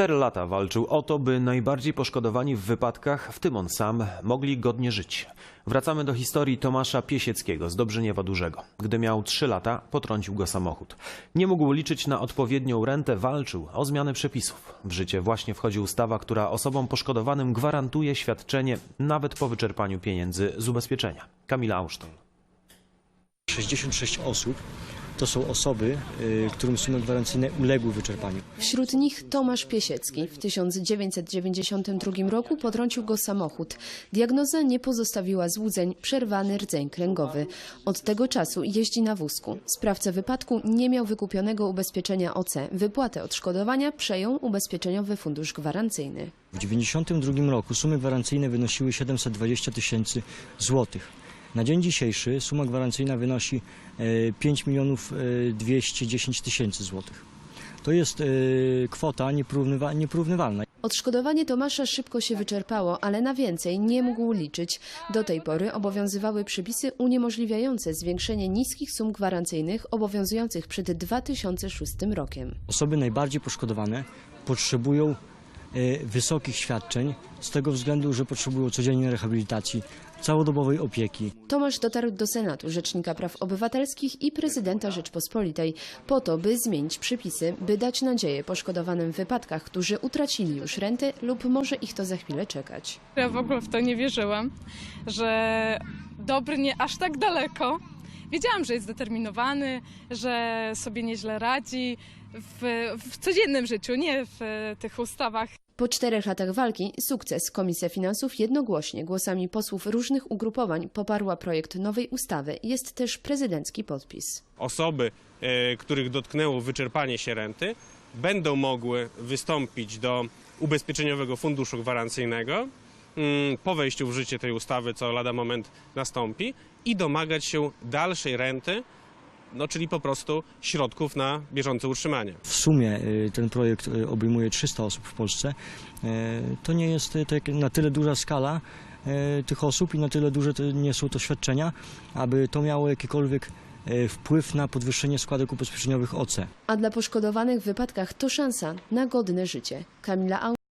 Cztery lata walczył o to, by najbardziej poszkodowani w wypadkach, w tym on sam, mogli godnie żyć. Wracamy do historii Tomasza Piesieckiego z Dobrzyniewa Dużego. Gdy miał trzy lata, potrącił go samochód. Nie mógł liczyć na odpowiednią rentę, walczył o zmianę przepisów. W życie właśnie wchodzi ustawa, która osobom poszkodowanym gwarantuje świadczenie nawet po wyczerpaniu pieniędzy z ubezpieczenia. Kamila Ausztol. 66 osób to są osoby, y, którym sumy gwarancyjne uległy wyczerpaniu. Wśród nich Tomasz Piesiecki. W 1992 roku potrącił go samochód. Diagnoza nie pozostawiła złudzeń, przerwany rdzeń kręgowy. Od tego czasu jeździ na wózku. Sprawca wypadku nie miał wykupionego ubezpieczenia OC. Wypłatę odszkodowania przejął ubezpieczeniowy fundusz gwarancyjny. W 1992 roku sumy gwarancyjne wynosiły 720 tysięcy złotych. Na dzień dzisiejszy suma gwarancyjna wynosi e, 5 milionów e, 210 tysięcy złotych. To jest e, kwota nieporównywa- nieporównywalna. Odszkodowanie Tomasza szybko się wyczerpało, ale na więcej nie mógł liczyć. Do tej pory obowiązywały przepisy uniemożliwiające zwiększenie niskich sum gwarancyjnych obowiązujących przed 2006 rokiem. Osoby najbardziej poszkodowane potrzebują e, wysokich świadczeń z tego względu, że potrzebują codziennej rehabilitacji, całodobowej opieki. Tomasz dotarł do Senatu, Rzecznika Praw Obywatelskich i Prezydenta Rzeczpospolitej po to, by zmienić przepisy, by dać nadzieję poszkodowanym w wypadkach, którzy utracili już rentę lub może ich to za chwilę czekać. Ja w ogóle w to nie wierzyłam, że dobry nie aż tak daleko. Wiedziałam, że jest zdeterminowany, że sobie nieźle radzi w, w codziennym życiu, nie w tych ustawach. Po czterech latach walki sukces. Komisja Finansów jednogłośnie głosami posłów różnych ugrupowań poparła projekt nowej ustawy. Jest też prezydencki podpis. osoby, e, których dotknęło wyczerpanie się renty, będą mogły wystąpić do ubezpieczeniowego funduszu gwarancyjnego po wejściu w życie tej ustawy, co lada moment nastąpi, i domagać się dalszej renty, no czyli po prostu środków na bieżące utrzymanie. W sumie y, ten projekt y, obejmuje 300 osób w Polsce. Y, To nie jest tak na tyle duża skala tych osób i na tyle duże nie są to świadczenia, aby to miało jakikolwiek wpływ na podwyższenie składek ubezpieczeniowych OC. A dla poszkodowanych w wypadkach to szansa na godne życie. Kamila Au